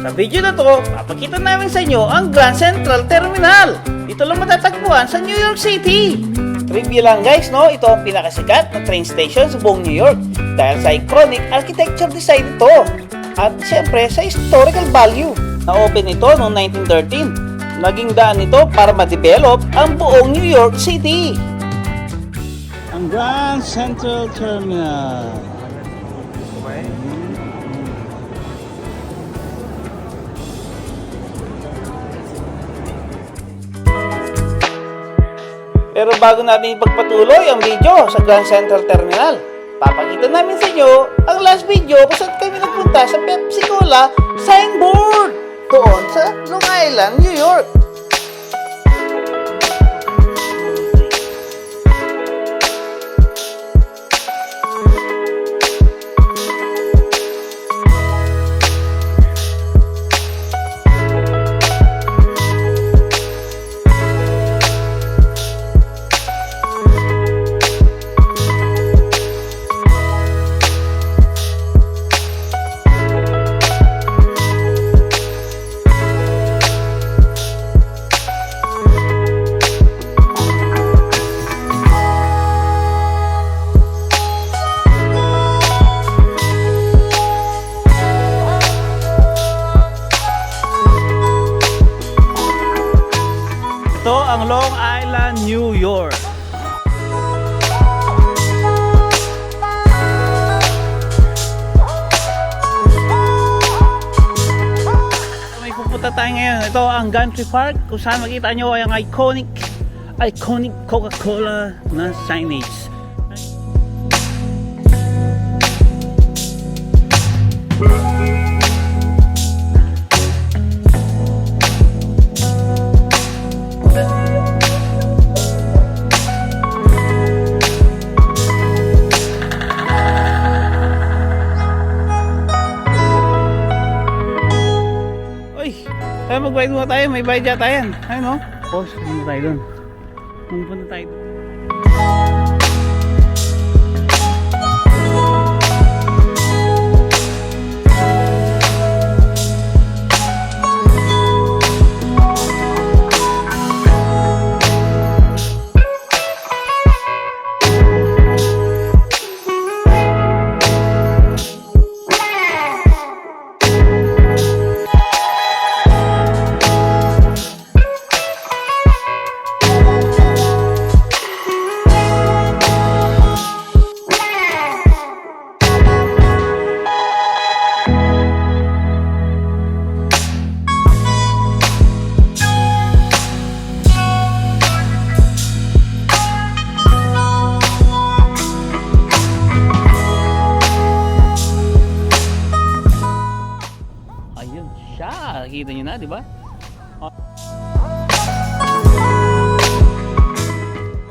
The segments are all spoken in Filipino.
Sa video na to, papakita namin sa inyo ang Grand Central Terminal. Dito lang matatagpuan sa New York City. Trivia lang guys, no? Ito ang pinakasikat na train station sa buong New York dahil sa iconic architecture design ito. At siyempre sa historical value. Na-open ito noong 1913. Naging daan ito para ma-develop ang buong New York City. Ang Grand Central Terminal. Pero bago natin ipagpatuloy ang video sa Grand Central Terminal, papakita namin sa inyo ang last video kung saan kami nagpunta sa Pepsi Cola signboard doon sa Long Island, New York. Ngayon. Ito ang Gantry Park kung saan makita nyo ay ang iconic iconic Coca-Cola na signage. Tayo magbayad muna tayo. May bayad yata yan. Ayun no? Pause. Punta tayo dun. Punta tayo dun.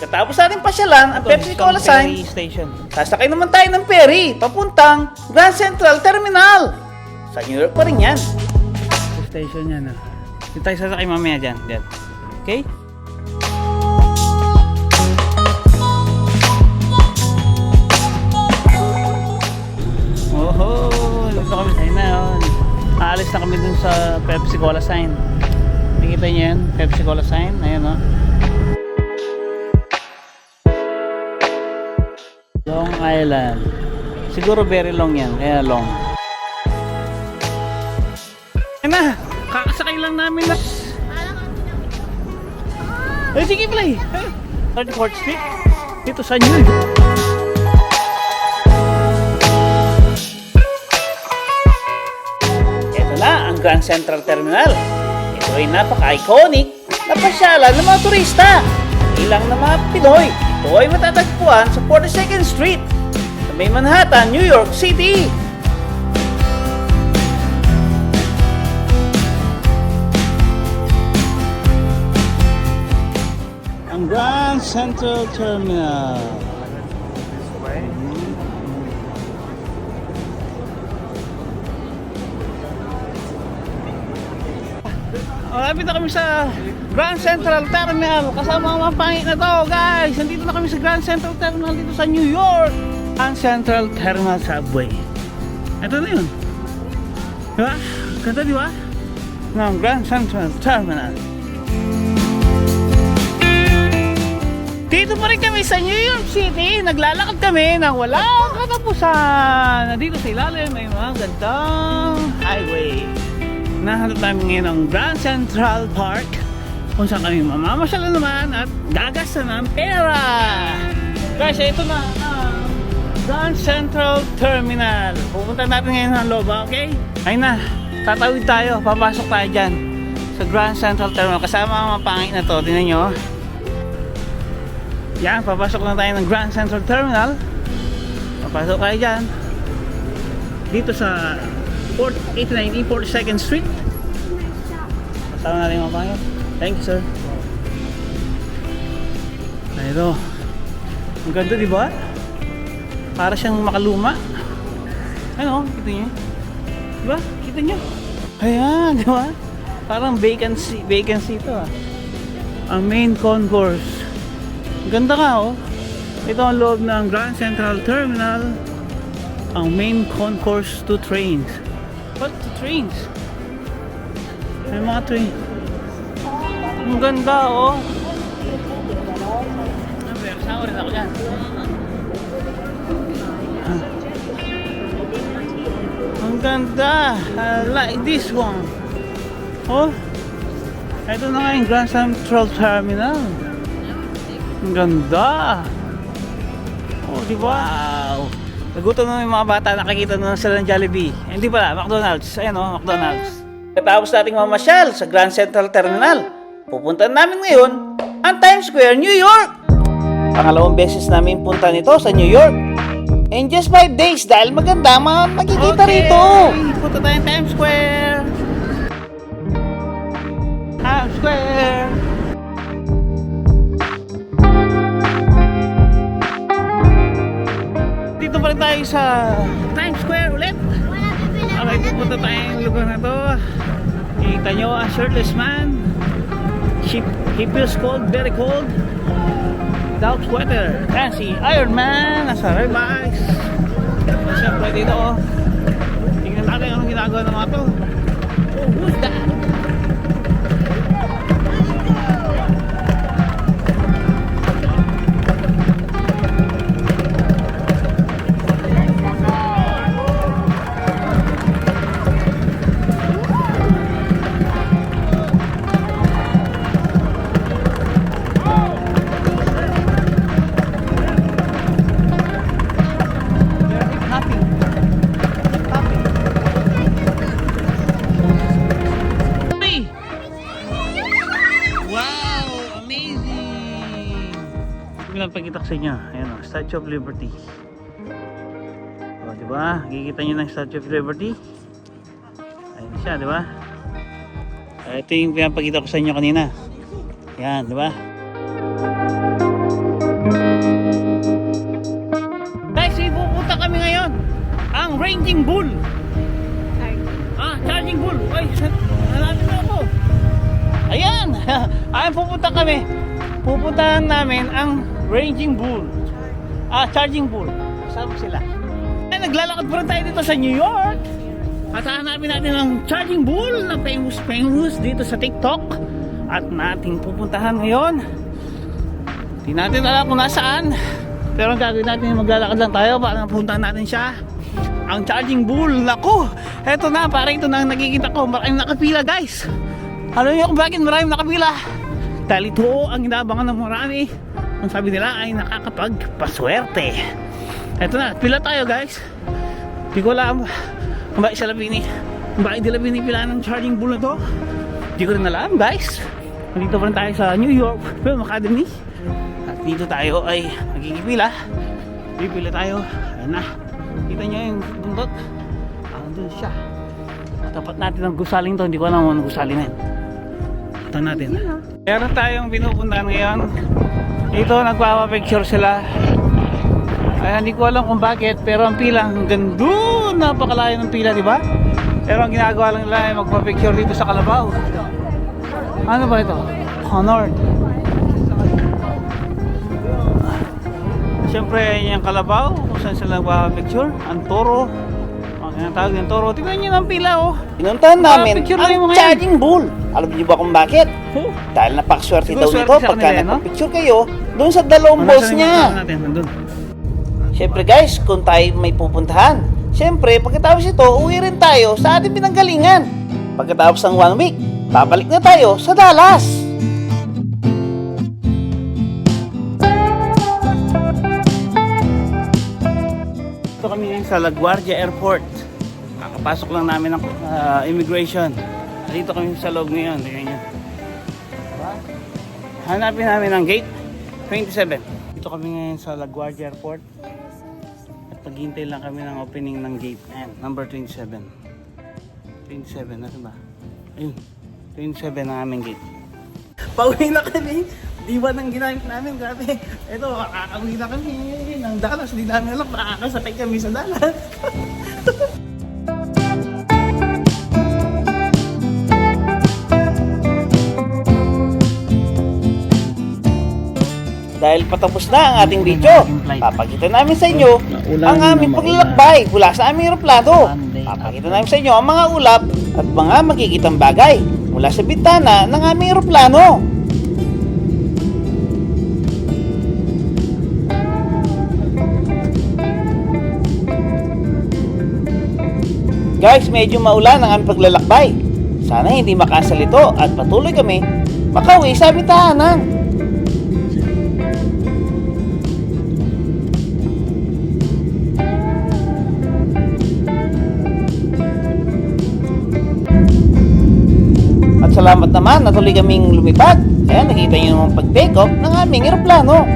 Pagkatapos natin pasyalan ang Pepsi Cola sign, Station. sasakay naman tayo ng ferry papuntang Grand Central Terminal. Sa New York pa rin yan. Station yan. Ah. Dito tayo sasakay mamaya dyan. dyan. Okay? Oho! Dito kami sa inaon. Aalis na kami dun sa Pepsi Cola sign. Nakikita niyo yan? Pepsi Cola sign. Ayan o. Long Island. Siguro very long yan. Kaya long. Ayan na! Kakasakay lang namin na. Eh, sige play. 34th Street. Dito sa New York. Na ang Grand Central Terminal. Ito ay napaka-iconic na pasyalan ng mga turista. Ilang na mga Pinoy. Ito ay matatagpuan sa 42nd Street may Manhattan, New York City. Ang Grand Central Terminal. Malapit na kami sa Grand Central Terminal kasama ang mga pangit na to guys nandito na kami sa Grand Central Terminal dito sa New York Grand Central Terminal Subway ito na yun diba? Ganda di ba? Ng Grand Central Terminal. Dito pa rin kami sa New York City. Naglalakad kami nang wala katapusan. Dito sa ilalim may mga gandang highway. Nahanap namin ngayon ang Grand Central Park kung saan kami mamamasyal naman at gagasta ng pera. Guys, ito na Grand Central Terminal. Pupunta natin ngayon ng loob, okay? Ayun na, tatawid tayo, papasok tayo dyan sa Grand Central Terminal. Kasama ang mga pangit na to, tinan nyo. Yan, papasok na tayo ng Grand Central Terminal. Papasok tayo dyan. Dito sa 489 42nd Street. Kasama natin mga pangit. Thank you, sir. Ito. Ang ganda, di ba? Para siyang makaluma. Ano, kita niyo? Di ba? Kita niyo? Ayan, di ba? Parang vacancy, vacancy ito ah. Ang main concourse. Ganda ka oh. Ito ang loob ng Grand Central Terminal. Ang main concourse to trains. What to trains? May mga train. Ang ganda oh. Pero kasama rin ako dyan. Ganda. I like this one. Oh. Ito na nga yung Grand Central Terminal. Ang ganda. Oh, di ba? Wow. Nagutom na yung mga bata, nakikita na sila ng Jollibee. Eh, Hindi pala, McDonald's. Ayan o, McDonald's. Katapos nating mamasyal sa Grand Central Terminal, pupuntahan namin ngayon ang Times Square, New York. Pangalawang beses namin punta nito sa New York. In just 5 days dahil maganda mga makikita rito. Punta tayo Times Square. Times Square. Dito pa rin tayo sa Times Square ulit. Okay, pupunta tayo yung lugar na to. Kita nyo, a shirtless man. He, he feels cold, very cold. Without sweater. Yan si Iron Man, nasa red bikes. Siyempre dito, oh. Tingnan natin anong ginagawa ng mga to. Oh, who's that? Sa inyo. Ayan o, Statue of Liberty. O, di ba? Kikita nyo ng Statue of Liberty. Ayan siya, di ba? Ah, Ito yung pinapakita ko sa inyo kanina. Yan, di ba? Guys, ipupunta kami ngayon. Ang Ranging Bull. Ah, Charging Bull. Ay, hanapin mo ako. Ayan. Ayan, pupunta kami. Pupuntahan namin ang Ranging Bull. Ah, Charging Bull. Kasama sila. Ay, naglalakad pa rin tayo dito sa New York. At hanapin natin ang Charging Bull na famous famous dito sa TikTok. At nating pupuntahan ngayon. Di natin alam kung nasaan. Pero ang gagawin natin, maglalakad lang tayo para napuntahan natin siya. Ang charging bull, nako! Eto na, parang ito na ang nakikita ko. Maraming nakapila, guys. Alam niyo kung bakit maraming nakapila? Dahil ito ang inaabangan ng marami. Ang sabi nila ay nakakapagpaswerte. Eto na, pila tayo, guys. Di ko alam kung bakit sila pini. Kung bakit nila pinipila ng charging bull na to. Di ko rin alam, guys. Nandito pa rin tayo sa New York Film Academy. At dito tayo ay magkikipila. Pipila tayo. Ayan na. Kita nyo yung bundok. Andun siya. Tapat natin ang gusaling to. Hindi ko alam kung anong gusaling na yun. Ito natin. Meron tayong pinupuntahan ngayon. Ito, nagpapapicture sila. Ay, hindi ko alam kung bakit. Pero ang pila hanggang doon. Napakalayo ng pila, di ba? Pero ang ginagawa lang nila ay magpapicture dito sa Kalabaw. Ano ba ito? Honored. Siyempre, yung kalabaw, kung saan sila nagpapicture, ang toro, Ang tawag ng toro. Tingnan niyo ng pila oh. Pinuntahan namin ang yan. charging bull. Alam niyo ba kung bakit? Oh. Dahil napakaswerte Siguro daw nito pagka kanila, no? nagpa-picture kayo doon sa dalawang balls niya. Natin, nandun. Siyempre guys, kung tayo may pupuntahan, siyempre pagkatapos ito, uwi rin tayo sa ating pinanggalingan. Pagkatapos ng one week, babalik na tayo sa Dallas. Ito kami ngayon sa LaGuardia Airport. Kakapasok lang namin ng ah, immigration. Dito kami sa loob ngayon. Hanapin namin ang gate 27. Dito kami ngayon sa LaGuardia Airport. At paghintay lang kami ng opening ng gate. Ayan, number 27. 27, nasa ba? Ayun, 27 ang aming gate. Pauwi na kami. Di ba nang ginamit namin? Grabe. Ito, kakauwi na kami ng Dallas. Di namin alam, makakasakay kami sa Dallas. Dahil patapos na ang ating video, papakita namin sa inyo ang aming paglalakbay mula sa aming aeroplano. Papakita namin sa inyo ang mga ulap at mga makikitang bagay mula sa bintana ng aming aeroplano. Guys, medyo maulan ang aming paglalakbay. Sana hindi makasal ito at patuloy kami makauwi sa aming tahanan. Salamat naman na tuloy kaming lumipad. Kaya nakita niyo naman pag-take off ng aming eroplano.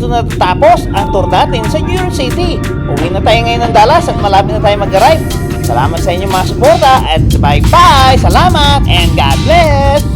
dito natatapos ang tour natin sa New York City. Uwi na tayo ngayon ng Dallas at malapit na tayo mag-arrive. Salamat sa inyong mga suporta at bye-bye! Salamat and God bless!